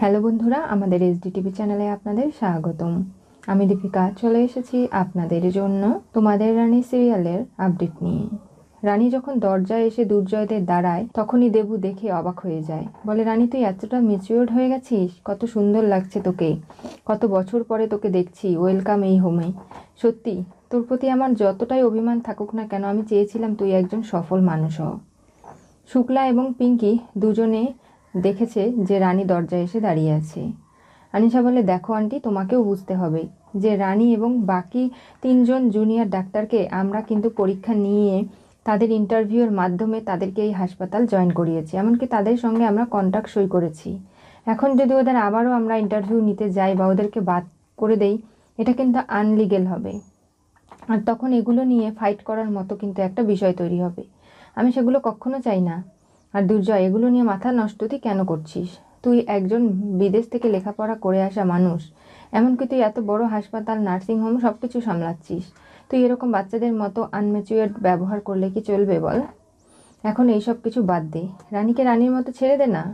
Hello বন্ধুরা, আমাদের SD TV চ্যানেলে আপনাদের স্বাগতম। আমি দীপিকা, চলে এসেছি আপনাদের জন্য তোমাদের রানী সিরিয়ালের আপডেট নিয়ে। রানী যখন দরজায় এসে দুর্জয়দের দাঁড়ায়, তখনই দেবু দেখে অবাক হয়ে যায়। বলে, রানী, তুই এতটা ম্যাচিওর্ড হয়ে গেছিস? কত সুন্দর লাগছে তোকে। কত বছর পরে তোকে দেখছি। ওয়েলকাম এই হোমে সত্যি, তোর প্রতি আমার যতটাই অভিমান থাকুক না কেন, আমি চেয়েছিলাম তুই একজন সফল মানুষ হ। শুক্লা এবং পিঙ্কি দুজনে দেখেছে যে রানী দরজায় এসে দাঁড়িয়ে আছে। আনিশা বলে, দেখো আন্টি, তোমাকেও বুঝতে হবে যে রানী এবং বাকি তিনজন জুনিয়র ডাক্তারকে আমরা কিন্তু পরীক্ষা নিয়ে তাদের ইন্টারভিউর মাধ্যমে তাদেরকে এই হাসপাতাল জয়েন করিয়েছি। এমনকি তাদের সঙ্গে আমরা কন্ট্যাক্ট সই করেছি। এখন যদি ওদের আবারও আমরা ইন্টারভিউ নিতে যাই বা ওদেরকে বাদ করে দেই, এটা কিন্তু আনলিগেল হবে। আর তখন এগুলো নিয়ে ফাইট করার মতো কিন্তু একটা বিষয় তৈরি হবে। আমি সেগুলো কখনো চাই না। আর দুর্জয়, এগুলো নিয়ে মাথা নষ্ট তুই কেন করছিস? তুই একজন বিদেশ থেকে লেখাপড়া করে আসা মানুষ। এমনকি তুই এত বড় হাসপাতাল নার্সিংহোম সব কিছু সামলাচ্ছিস। তুই এরকম বাচ্চাদের মতো আনম্যাচুয়ার্ড ব্যবহার করলে কি চলবে বল? এখন এইসব কিছু বাদ দে। রানীকে রানীর মতো ছেড়ে দে না।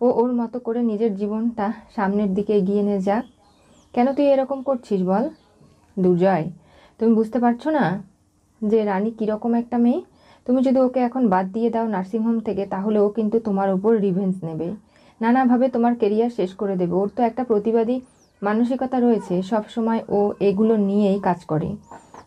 ও ওর মতো করে নিজের জীবনটা সামনের দিকে এগিয়ে নিয়ে যাক। কেন তুই এরকম করছিস বল? দুর্জয়, তুমি বুঝতে পারছ না যে রানী কীরকম একটা মেয়ে? তুমি যদি ওকে এখন বাদ দিয়ে দাও নার্সিংহোম থেকে, তাহলে ও কিন্তু তোমার উপর রিভেন্স নেবে। নানাভাবে তোমার কেরিয়ার শেষ করে দেবে। ওর তো একটা প্রতিবাদী মানসিকতা রয়েছে সব সময় ও এগুলো নিয়েই কাজ করে।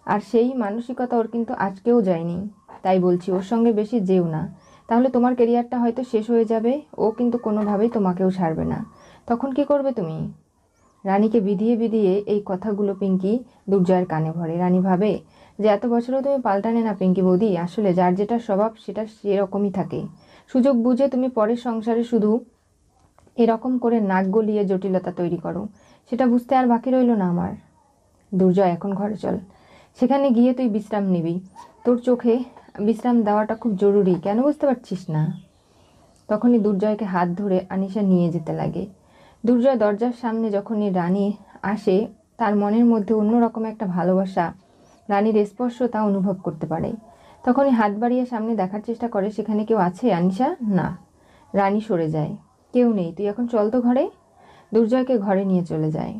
আর সেই মানসিকতা ওর কিন্তু আজকেও যায়নি। তাই বলছি, ওর সঙ্গে বেশি যেও না। তাহলে তোমার কেরিয়ারটা হয়তো শেষ হয়ে যাবে, ও কিন্তু কোনোভাবেই তোমাকেও ছাড়বে না। তখন কি করবে তুমি? রানীকে বিধিয়ে বিধিয়ে এই কথাগুলো পিঙ্কি দুর্জয়ের কানে ভরে। রানী ভাবে যে এত বছরও তুমি পাল্টানে না, পিঙ্কি বৌদি? আসলে যার যেটা স্বভাব, সেটা সেরকমই থাকে। সুযোগ বুঝে তুমি পরের সংসারে শুধু এরকম করে নাক গলিয়ে জটিলতা তৈরি করো। সেটা বুঝতে আর বাকি রইল না আমার। দুর্জয়, এখন ঘরে চল। সেখানে গিয়ে তুই বিশ্রাম নিবি। তোর চোখে বিশ্রাম দেওয়াটা খুব জরুরি। কেন বুঝতে পারছিস না? তখনই দুর্জয়কে হাত ধরে আনিশা নিয়ে যেতে লাগে। দুর্জয় দরজার সামনে যখনই রানী আসে, তার মনের মধ্যে অন্যরকম একটা ভালোবাসা রানীর স্পর্শ তা অনুভব করতে পারে। তখনই হাত বাড়িয়ে সামনে দেখার চেষ্টা করে, সেখানে কেউ আছে, আনিশা? না। রানী সরে যায়। কেউ নেই, তুই এখন চল তো ঘরে। দুর্জয়কে ঘরে নিয়ে চলে যায়।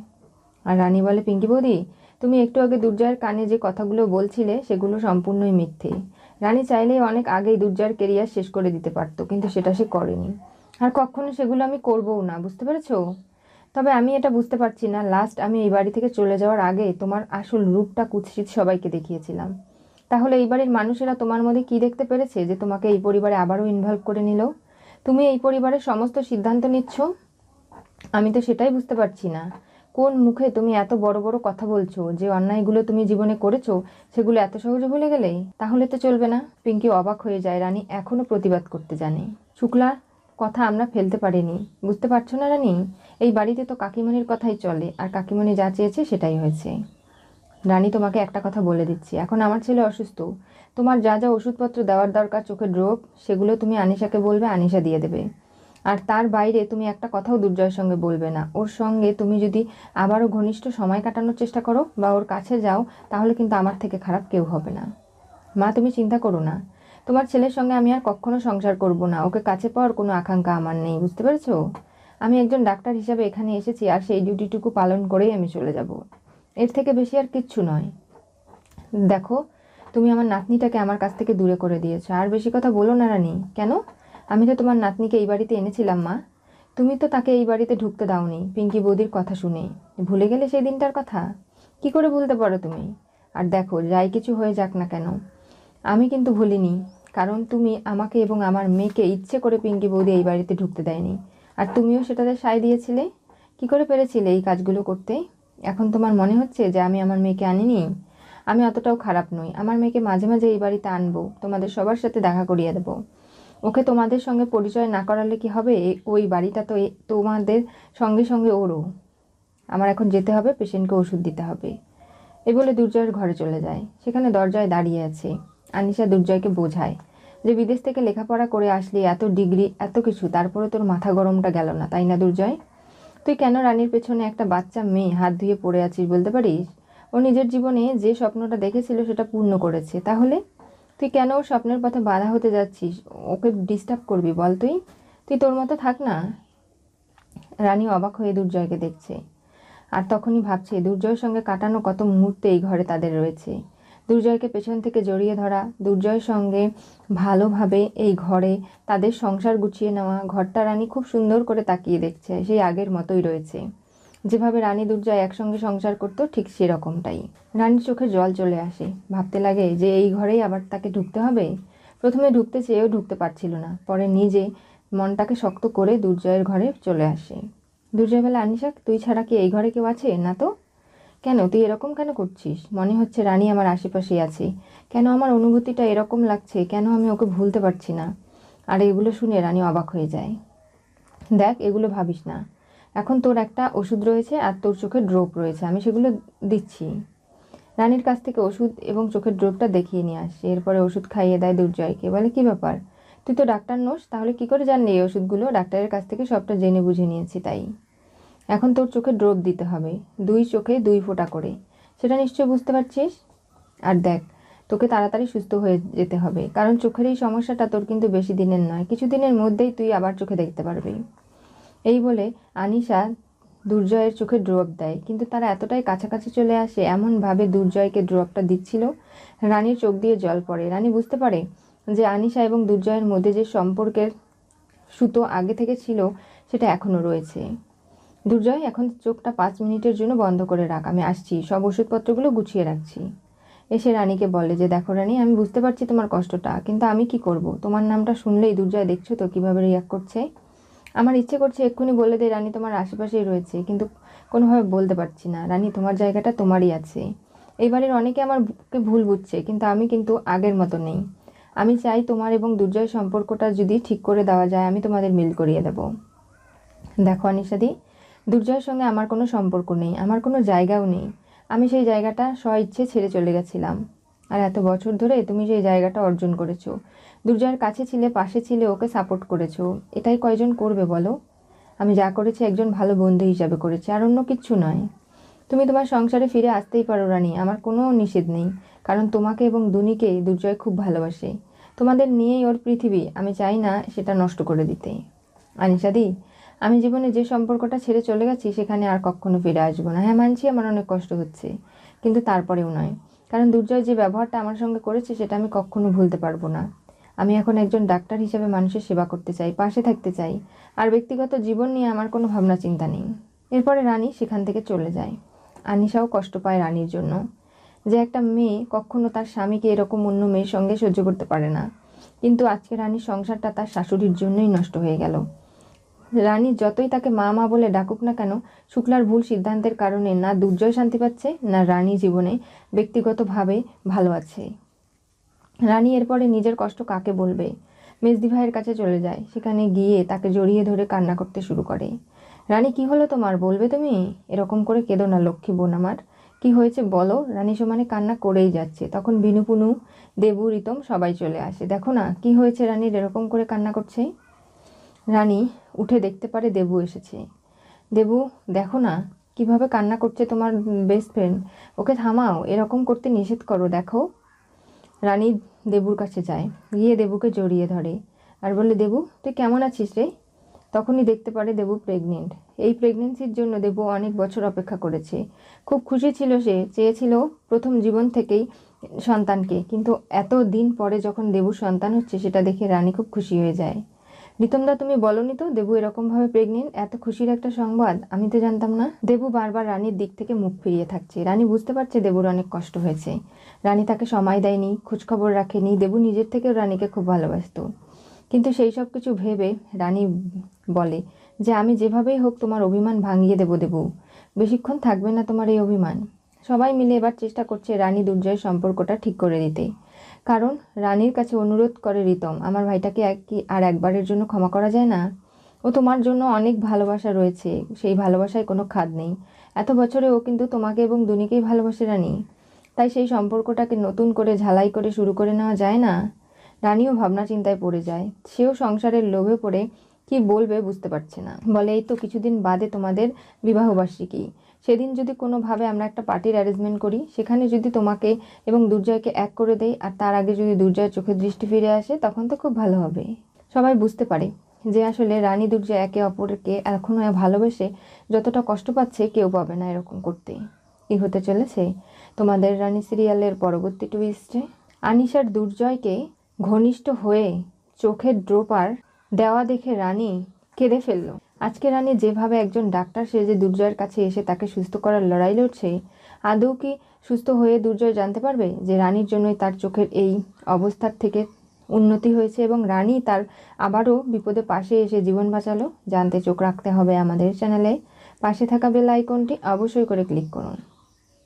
আর রানী বলে, পিঙ্কি বৌদি, তুমি একটু আগে দুর্জয়ের কানে যে কথাগুলো বলছিলে, সেগুলো সম্পূর্ণই মিথ্যে। রানী চাইলেই অনেক আগেই দুর্জয়ের কেরিয়ার শেষ করে দিতে পারতো, কিন্তু সেটা সে করেনি। আর কখনো সেগুলো আমি করবও না, বুঝতে পেরেছ? তবে আমি এটা বুঝতে পারছি না। লাস্ট আমি এই বাড়ি থেকে চলে যাওয়ার আগে তোমার আসল রূপটা কুৎসিত সবাইকে দেখিয়েছিলাম। তাহলে এই বাড়ির মানুষেরা তোমার মধ্যে কি দেখতে পেরেছে যে তোমাকে এই পরিবারে আবারও ইনভলভ করে নিল? তুমি এই পরিবারের সমস্ত সিদ্ধান্ত নিচ্ছ? আমি তো সেটাই বুঝতে পারছি না। কোন মুখে তুমি এত বড় বড় কথা বলছো? যে অন্যায়গুলো তুমি জীবনে করেছ, সেগুলো এত সহজে ভুলে গেলে? তাহলে তো চলবে না। পিঙ্কি অবাক হয়ে যায়। রানী এখনও প্রতিবাদ করতে জানে। শুক্লা কথা আমরা ফেলতে পারিনি। বুঝতে পারছ না রানী? এই বাড়িতে তো কাকিমণির কথাই চলে, আর কাকিমণি যা চেয়েছে সেটাই হয়েছে। রানী তোমাকে একটা কথা বলে দিচ্ছি, এখন আমার ছেলে অসুস্থ। তোমার যা যা ওষুধপত্র দেওয়ার দরকার, চোখের ড্রপ সেগুলো তুমি আনিশাকে বলবে, আনিশা দিয়ে দেবে। আর তার বাইরে তুমি একটা কথাও দুর্জয়ের সঙ্গে বলবে না। ওর সঙ্গে তুমি যদি আবারও ঘনিষ্ঠ সময় কাটানোর চেষ্টা করো বা ওর কাছে যাও, তাহলে কিন্তু আমার থেকে খারাপ কেউ হবে না। মা, তুমি চিন্তা করো না। তোমার ছেলের সঙ্গে আমি আর কখনো সংসার করব না। ওকে কাছে পাওয়ার কোনো আকাঙ্ক্ষা আমার নেই, বুঝতে পেরেছ? আমি একজন ডাক্তার হিসাবে এখানে এসেছি আর সেই ডিউটিটুকু পালন করেই আমি চলে যাব। এর থেকে বেশি আর কিচ্ছু নয়। দেখো, তুমি আমার নাতনিটাকে আমার কাছ থেকে দূরে করে দিয়েছ। আর বেশি কথা বলো না, রানী। কেন? আমি তো তোমার নাতনিকে এই বাড়িতে এনেছিলাম, মা। তুমি তো তাকে এই বাড়িতে ঢুকতে দাওনি, পিঙ্কি বৌদির কথা শুনে। ভুলে গেলে সেই দিনটার কথা? কি করে ভুলতে পারো তুমি? আর দেখো, যাই কিছু হয়ে যাক না কেন। আমি কিন্তু ভুলিনি, কারণ তুমি আমাকে এবং আমার মেয়েকে ইচ্ছে করে পিঙ্কি বৌদি এই বাড়িতে ঢুকতে দেয়নি। আর তুমিও সেটাতে সায় দিয়েছিলে। কি করে পেরেছিলে এই কাজগুলো করতে? এখন তোমার মনে হচ্ছে যে আমি আমার মেয়েকে আনিনি? আমি অতটাও খারাপ নই। আমার মেয়েকে মাঝে মাঝে এই বাড়িতে আনব। তোমাদের সবার সাথে দেখা করিয়ে দেবো। ওকে তোমাদের সঙ্গে পরিচয় না করালে কি হবে? ওই বাড়িটা তো তোমাদের সঙ্গে সঙ্গে ওরও। আমার এখন যেতে হবে, পেশেন্টকে ওষুধ দিতে হবে। এ বলে দুর্জয়ের ঘরে চলে যায়। সেখানে দরজায় দাঁড়িয়ে আছে। আনিশা দুর্জয়কে বোঝায়। যে বিদেশ থেকে লেখাপড়া করে আসলি, এত ডিগ্রি, এত কিছু, তারপরে তোর মাথা গরমটা গেল না, তাই না দুর্জয়? তুই কেন রানীর পেছনে একটা বাচ্চা মেয়ে হাত ধুয়ে পড়ে আছিস বলতে পারিস? ও নিজের জীবনে যে স্বপ্নটা দেখেছিল সেটা পূর্ণ করেছে, তাহলে? তুই কেন ওর স্বপ্নের পথে বাধা হতে যাচ্ছিস? ওকে ডিস্টার্ব করবি বল তুই? তুই তোর মতো থাক না। রানী অবাক হয়ে দুর্জয়কে দেখছে। আর তখনই ভাবছে, দুর্জয়ের সঙ্গে কাটানো কত মুহূর্তে এই ঘরে তাদের রয়েছে। দুর্জয়কে পেছন থেকে জড়িয়ে ধরা, দুর্জয়ের সঙ্গে ভালোভাবে এই ঘরে তাদের সংসার গুছিয়ে নেওয়া, ঘরটা রানী খুব সুন্দর করে তাকিয়ে দেখছে, সেই আগের মতোই রয়েছে। যেভাবে রানী দুর্জয় একসঙ্গে সংসার করতো, ঠিক সেরকমটাই। রানীর চোখে জল চলে আসে। ভাবতে লাগে যে এই ঘরেই আবার তাকে ঢুকতে হবে? প্রথমে ঢুকতে চেয়েও ঢুকতে পারছিল না, পরে নিজে মনটাকে শক্ত করে দুর্জয়ের ঘরে চলে আসে। দুর্জয় বলে, আনিশা, তুই ছাড়া কি এই ঘরে কেউ আছে? না তো? কেন? তুই এরকম কেন করছিস? মনে হচ্ছে রানী আমার আশেপাশেই আছে। কেন আমার অনুভূতিটা এরকম লাগছে? কেন আমি ওকে ভুলতে পারছি না? আর এগুলো শুনে রানী অবাক হয়ে যায়। দেখ, এগুলো ভাবিস না। এখন তোর একটা ওষুধ রয়েছে আর তোর চোখের ড্রপ রয়েছে। আমি সেগুলো দিচ্ছি। রানীর কাছ থেকে ওষুধ এবং চোখের ড্রপটা দেখিয়ে নিয়ে আসে। এরপরে ওষুধ খাইয়ে দেয় দুর্জয়কে। বলে, কি ব্যাপার? তুই তো ডাক্তার নোস? তাহলে কি করে জানলি এই ওষুধগুলো? ডাক্তারের কাছ থেকে সবটা জেনে বুঝে নিয়েছি তাই। এখন তোর চোখে ড্রপ দিতে হবে। দুই চোখে দুই ফোঁটা করে। সেটা নিশ্চয়ই বুঝতে পারছিস? আর দেখ, তোকে তাড়াতাড়ি সুস্থ হয়ে যেতে হবে। কারণ চোখের এই সমস্যাটা তোর কিন্তু বেশি দিনের নয় কিছু দিনের মধ্যেই তুই আবার চোখে দেখতে পারবি। এই বলে আনিশা দুর্জয়ের চোখে ড্রপ দেয়। কিন্তু তারা এতটাই কাছাকাছি চলে আসে, এমনভাবে দুর্জয়কে ড্রপটা দিচ্ছিল। রানীর চোখ দিয়ে জল পড়ে। রানী বুঝতে পারে যে আনিশা এবং দুর্জয়ের মধ্যে যে সম্পর্কের সুতো আগে থেকে ছিল, সেটা এখনও রয়েছে। দুর্জয়, এখন চোখটা পাঁচ মিনিটের জন্য বন্ধ করে রাখ। আমি আসছি। সব ওষুধপত্রগুলো গুছিয়ে রাখছি। এসে রানীকে বলে যে, দেখো রানী, আমি বুঝতে পারছি তোমার কষ্টটা, কিন্তু আমি কি করব? তোমার নামটা শুনলেই দুর্জয়, দেখছ তো কীভাবে রিয়াক্ট করছে? আমার ইচ্ছে করছে এক্ষুনি বলে দে রানী, তোমার আশেপাশেই রয়েছে, কিন্তু কোনোভাবে বলতে পারছি না। রানী, তোমার জায়গাটা তোমারই আছে। এই বাড়ির অনেকে আমারকে ভুল বুঝছে, কিন্তু আমি কিন্তু আগের মতো নেই। আমি চাই তোমার এবং দুর্জয় সম্পর্কটা যদি ঠিক করে দেওয়া যায়, আমি তোমাদের মিল করিয়ে দেব। দেখো আনিসাদি দুর্জয়ের সঙ্গে আমার কোনো সম্পর্ক নেই, আমার কোনো জায়গাও নেই। আমি সেই জায়গাটা স্ব ইচ্ছে ছেড়ে চলে গেছিলাম। আর এত বছর ধরে তুমি সেই জায়গাটা অর্জন করেছ। দুর্জয়ের কাছে ছিলে, পাশে ছিলে, ওকে সাপোর্ট করেছ। এটাই কয়জন করবে বলো? আমি যা করেছি একজন ভালো বন্ধু হিসাবে করেছি, আর অন্য কিচ্ছু নয়। তুমি তোমার সংসারে ফিরে আসতেই পারো, রানী। আমার কোনো নিষেধ নেই, কারণ তোমাকে এবং দুনিকে দুর্জয় খুব ভালোবাসে। তোমাদের নিয়েই ওর পৃথিবী, আমি চাই না সেটা নষ্ট করে দিতে। আনিসাদি আমি জীবনে যে সম্পর্কটা ছেড়ে চলে গেছি, সেখানে আর কখনো ফিরে আসব না। হ্যাঁ মানছি আমার অনেক কষ্ট হচ্ছে, কিন্তু তারপরেও নয়। কারণ দুর্জয় যে ব্যবহারটা আমার সঙ্গে করেছে, সেটা আমি কখনো ভুলতে পারব না। আমি এখন একজন ডাক্তার হিসেবে মানুষের সেবা করতে চাই, পাশে থাকতে চাই, আর ব্যক্তিগত জীবন নিয়ে আমার কোনো ভাবনা চিন্তা নেই। এরপরে রানী সেখান থেকে চলে যায়। আনিশাও কষ্ট পায় রানীর জন্য। যে একটা মেয়ে কখনো তার স্বামীকে এরকম অন্য মেয়ের সঙ্গে সহ্য করতে পারে না। কিন্তু আজকে রানীর সংসারটা তার শাশুড়ির জন্যই নষ্ট হয়ে গেল। রানী যতই তাকে মা মা বলে ডাকুক না কেন, শুক্লার ভুল সিদ্ধান্তের কারণে না দুর্জয় শান্তি পাচ্ছে, না রানী জীবনে ব্যক্তিগতভাবে ভালো আছে। রানী এরপরে নিজের কষ্ট কাকে বলবে? মেজদি ভাইয়ের কাছে চলে যায়। সেখানে গিয়ে তাকে জড়িয়ে ধরে কান্না করতে শুরু করে। রানী, কি হলো তোমার? বলবে তুমি? এরকম করে কেঁদো না, লক্ষ্মী বোন আমার। কি হয়েছে বলো? রানী সমানে কান্না করেই যাচ্ছে। তখন বিনুপুনু, দেবু, রিতম সবাই চলে আসে। দেখো না, কি হয়েছে রানীর? এরকম করে কান্না করছে? রানী উঠে দেখতে পারে দেবু এসেছে। দেবু, দেখো না, কীভাবে কান্না করছে তোমার বেস্ট ফ্রেন্ড ওকে থামাও, এরকম করতে নিষেধ করো, দেখো। রানী দেবুর কাছে যায়, গিয়ে দেবুকে জড়িয়ে ধরে আর বলে, দেবু, তুই কেমন আছিস রে? তখনই দেখতে পারে দেবু প্রেগনেন্ট এই প্রেগনেন্সির জন্য দেবু অনেক বছর অপেক্ষা করেছে। খুব খুশি ছিল সে, চেয়েছিল প্রথম জীবন থেকেই সন্তানকে, কিন্তু এত দিন পরে যখন দেবুর সন্তান হচ্ছে, সেটা দেখে রানী খুব খুশি হয়ে যায়। রিতমদা তুমি বলনি তো, দেবু এরকমভাবে প্রেগনেন্ট এত খুশির একটা সংবাদ, আমি তো জানতাম না। দেবু বারবার রানীর দিক থেকে মুখ ফিরিয়ে থাকছে। রানী বুঝতে পারছে দেবুর অনেক কষ্ট হয়েছে। রানী তাকে সময় দেয়নি, খোঁজখবর রাখেনি, দেবু নিজের থেকেও রানীকে খুব ভালোবাসতো। কিন্তু সেই সব কিছু ভেবে রানী বলে যে, আমি যেভাবেই হোক তোমার অভিমান ভাঙিয়ে দেবো দেবু। বেশিক্ষণ থাকবে না তোমার এই অভিমান। সবাই মিলে এবার চেষ্টা করছে রানী দুর্জয়ের সম্পর্কটা ঠিক করে দিতে। কারণ রানীর কাছে অনুরোধ করে রিতম, আমার ভাইটাকে এক কি, আর একবারের জন্য ক্ষমা করা যায় না? ও তোমার জন্য অনেক ভালোবাসা রয়েছে, সেই ভালোবাসায় কোনো খাদ নেই। এত বছরে ও কিন্তু তোমাকে এবং দুনিকেই ভালোবাসে রানী। তাই সেই সম্পর্কটাকে নতুন করে ঝালাই করে শুরু করে নেওয়া যায় না? রানীও ভাবনা চিন্তায় পড়ে যায়। সেও সংসারের লোভে পড়ে, কি বলবে বুঝতে পারছে না। বলে, এই তো কিছুদিন বাদে তোমাদের বিবাহবার্ষিকী। সেদিন যদি কোনোভাবে আমরা একটা পার্টির অ্যারেঞ্জমেন্ট করি, সেখানে যদি তোমাকে এবং দুর্জয়কে এক করে দেই, আর তার আগে যদি দুর্জয়ের চোখের দৃষ্টি ফিরে আসে, তখন তো খুব ভালো হবে। সবাই বুঝতে পারে যে আসলে রানী দুর্জা একে অপরকে এখনও ভালোবেসে যতটা কষ্ট পাচ্ছে, কেউ পাবে না এরকম করতে। কি হতে চলেছে তোমাদের রানী সিরিয়ালের পরবর্তী টুইস্টে আনিশার দুর্জয়কে ঘনিষ্ঠ হয়ে চোখের ড্রোপার দেওয়া দেখে রানী কেঁদে ফেলল। আজকে রানী যেভাবে একজন ডাক্তার, সে যে দুর্জয়ের কাছে এসে তাকে সুস্থ করার লড়াই লড়ছে, আদৌ কি সুস্থ হয়ে দুর্জয় জানতে পারবে যে রানীর জন্যই তার চোখের এই অবস্থার থেকে উন্নতি হয়েছে এবং রানী তার আবারও বিপদে পাশে এসে জীবন বাঁচালো? জানতে চোখ রাখতে হবে আমাদের চ্যানেলে। পাশে থাকা বেল আইকনটি অবশ্যই করে ক্লিক করুন।